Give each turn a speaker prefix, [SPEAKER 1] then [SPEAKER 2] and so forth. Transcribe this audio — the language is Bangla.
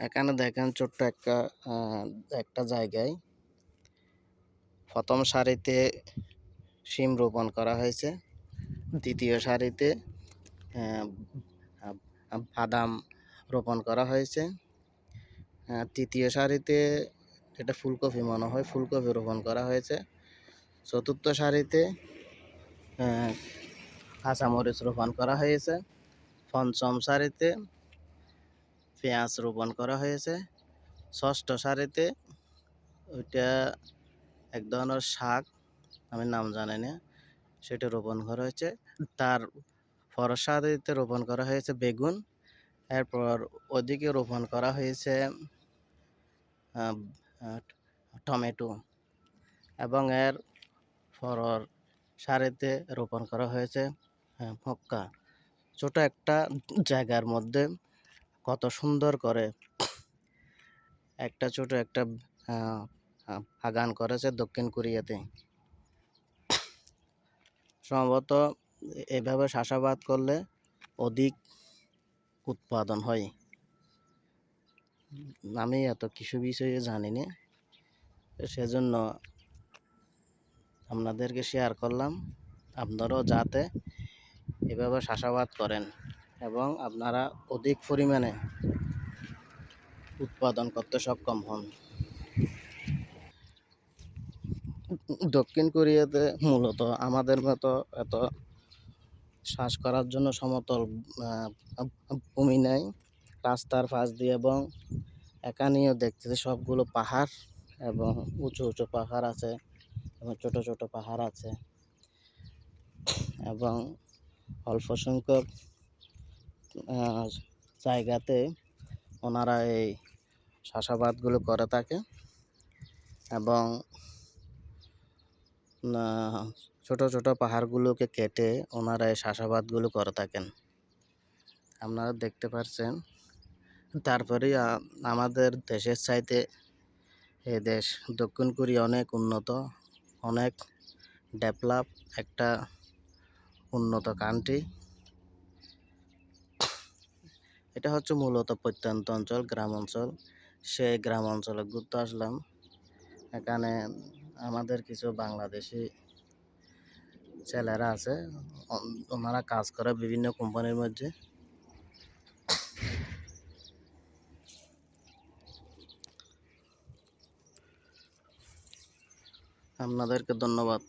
[SPEAKER 1] এখানে দেখেন ছোট্ট একটা একটা জায়গায় প্রথম সারিতে শিম রোপণ করা হয়েছে, দ্বিতীয় সারিতে বাদাম রোপণ করা হয়েছে তৃতীয় সারিতে এটা ফুলকপি মনে হয়, ফুলকপি রোপণ করা হয়েছে, চতুর্থ সারিতে কাঁচামরিচ রোপণ করা হয়েছে, পঞ্চম সারিতে পেঁয়াজ রোপণ করা হয়েছে। ষষ্ঠ সারিতে ওইটা এক ধরনের শাক আমি নাম জানি না সেটা রোপণ করা হয়েছে। তার পরের সারিতে রোপণ করা হয়েছে বেগুন। এরপর ওদিকে রোপণ করা হয়েছে টমেটো। এবং এর পরের সারিতে রোপণ করা হয়েছে আহ, মক্কা। ছোট একটা জায়গার মধ্যে কত সুন্দর করে একটা ছোট একটা বাগান করেছে দক্ষিণ কোরিয়াতে। সম্ভবত এভাবে চাষাবাদ করলে অধিক উৎপাদন হয়। আমি এত কিছু বিষয়ে জানি না সেজন্য আপনাদেরকে শেয়ার করলাম। আপনারাও যাতে এভাবে চাষাবাদ করেন। এবং আপনারা অধিক পরিমাণে উৎপাদন করতে সক্ষম হন। দক্ষিণ কোরিয়াতে মূলত আমাদের মতো এত শ্বাস করার জন্য সমতল ভূমি নেই। রাস্তার পাশ দিয়ে এবং এখানেও দেখতেছি সবগুলো পাহাড় এবং উঁচু উঁচু পাহাড় আছে এবং ছোট ছোট পাহাড় আছে এবং অল্প সংখ্যক জায়গাতে ওনারা এই চাষাবাদগুলো করে থাকে এবং ছোট ছোট পাহাড়গুলোকে কেটে ওনারা এই চাষাবাদগুলো করে থাকেন। আপনারা দেখতে পাচ্ছেন তারপরে আমাদের দেশের চাইতে এ দেশ দক্ষিণ কোরিয়া অনেক উন্নত, অনেক ডেভেলপ একটা উন্নত কান্ট্রি এটা হচ্ছে মূলত প্রত্যন্ত অঞ্চল, গ্রাম অঞ্চল। সেই গ্রাম অঞ্চলে ঘুরতে আসলাম। এখানে আমাদের কিছু বাংলাদেশি ছেলেরা আছে। ওনারা কাজ করে বিভিন্ন কোম্পানির মধ্যে। আপনাদেরকে ধন্যবাদ।